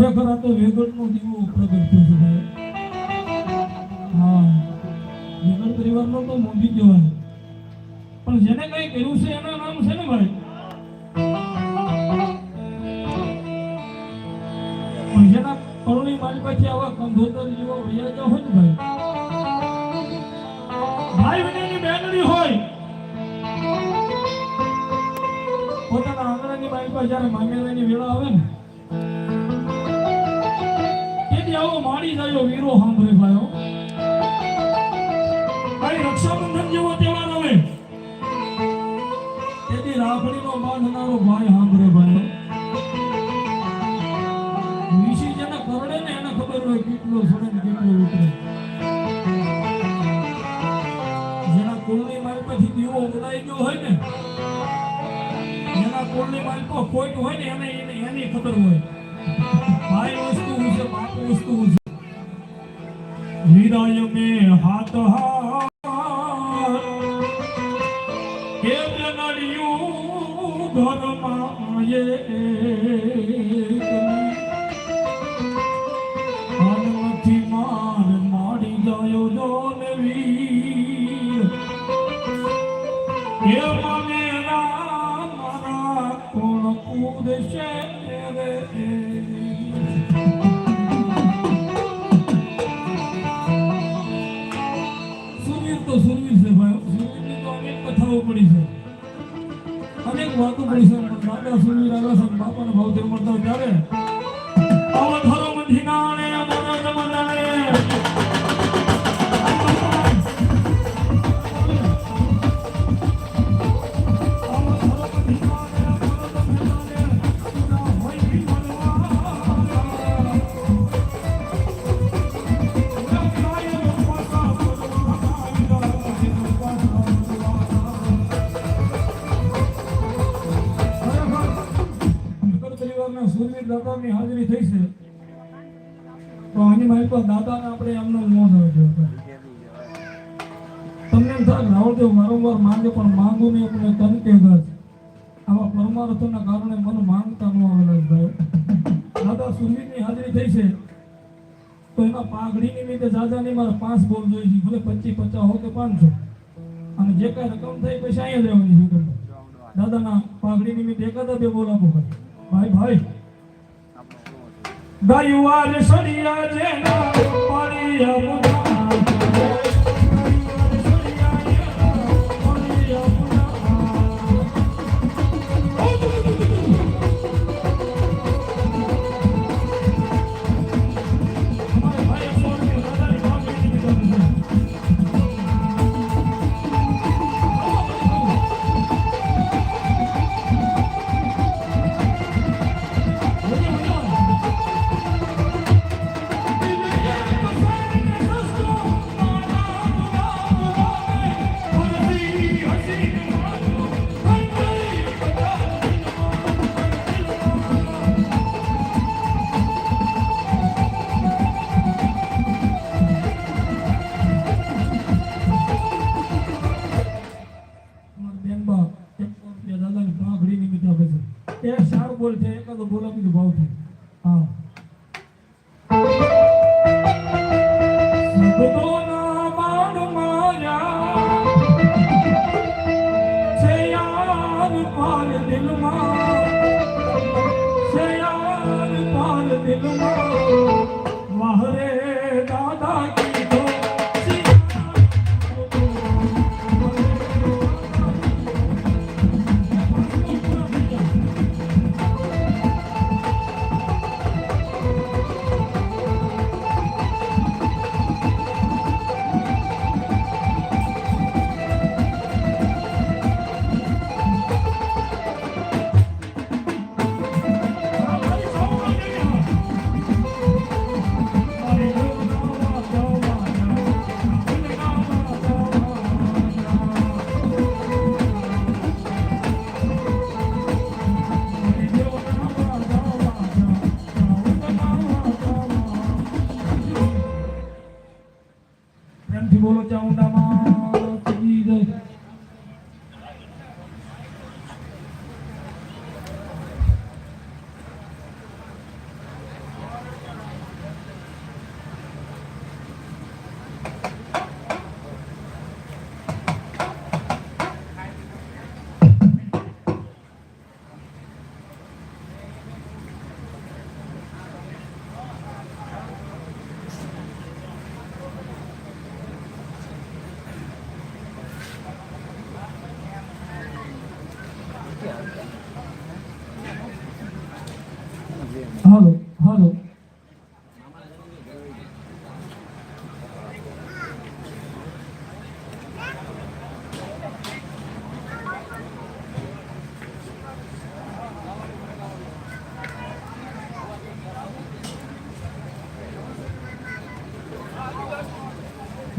ખરેખર આ તો વેગળનો દીવો પ્રગટ થયો છે હા વેગળ પરિવારનો તો મોદી કહેવાય. પણ જેને કઈ કર્યું છે એના નામ છે ને ભાઈ? પણ જેના કરુણી મારી પાસે આવા કંધોતર જેવો વૈયા હોય ને ભાઈ ભાઈ વિનયની બેનડી હોય, પોતાના આંગણાની મારી પર જ્યારે માંગેલાની વેળા આવે ને વીરો સાંભળે ભાઈઓ. ભાઈ, રક્ષાબંધન જેવો તહેવાર આવે. તેથી રાખડીનો બાંધનારો ભાઈ સાંભળે ભાઈઓ. વિશી જેને કરડે ને એને ખબર હોય કેટલો સડે ને કેટલો ઉતરે. જેના કુલની મારી દીવો ઉડાઈ ગયો હોય ને, જેના કુલની માલપો ખોટ હોય ને એને- એની ખબર હોય. Abdul પણ દાદા સુરવીર આવ્યા છે બાપાને ભાવથી મળતા ત્યારે પરિવારના હાજરી થઈ છે. તો આની મારી દાદાને આપણે એમનો મોહ થયો તમને એમ થાય રાવળદેવ વારંવાર માંગે, પણ માંગુ નહીં આપણે તન કે ગાજ આવા પરમાર્થોના કારણે મન માંગતા ન આવેલા ભાઈ દાદા સુરવીરની હાજરી થઈ છે. તો એમાં પાઘડી નિમિત્તે દાદાની મારે પાંચ બોલ જોઈએ છે. ભલે પચીસ, પચાસ હો કે પાંચસો. અને જે કાંઈ રકમ થઈ પછી અહીંયા લેવાની છે દાદાના પાઘડી નિમિત્તે એકાદા બે બોલ આપો ભાઈ ભાઈ. ગાયુઆર સળિયા જેના પાળિયા બોલ છે એકાદો બોલ આપી હાલો, હલો.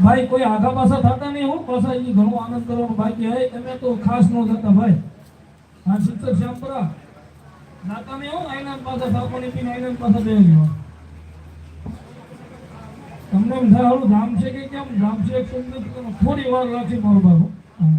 ભાઈ, કોઈ આગા પાછા થતા નહીં હું. પાછા ઘણો આનંદ કરવાનો બાકી હે તમે તો ખાસ ન થતા ભાઈ. હા શિક્ષક શ્યામપરા. નાતા નહીં હું આઈના પાછા સાપણી પીને આઈના પાછા બે ગયો તમને એમ થાય ધામ છે કે કેમ? ધામ છે એક સુંદર, થોડી વાર રાખી મારો બાબુ હા.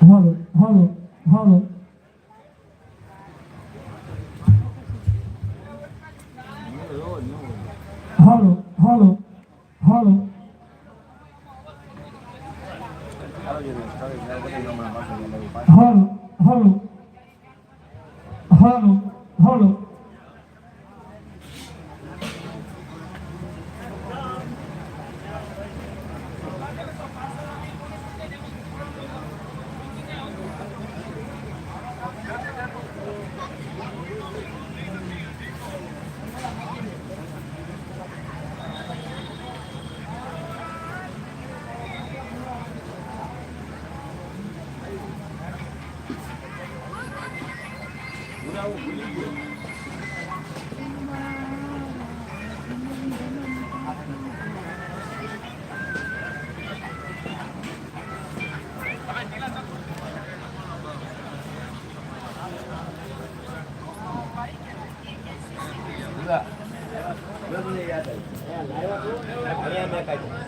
હાલો હાલો હાલો હાલો હાલો હાલો હાલો હાલો હાલો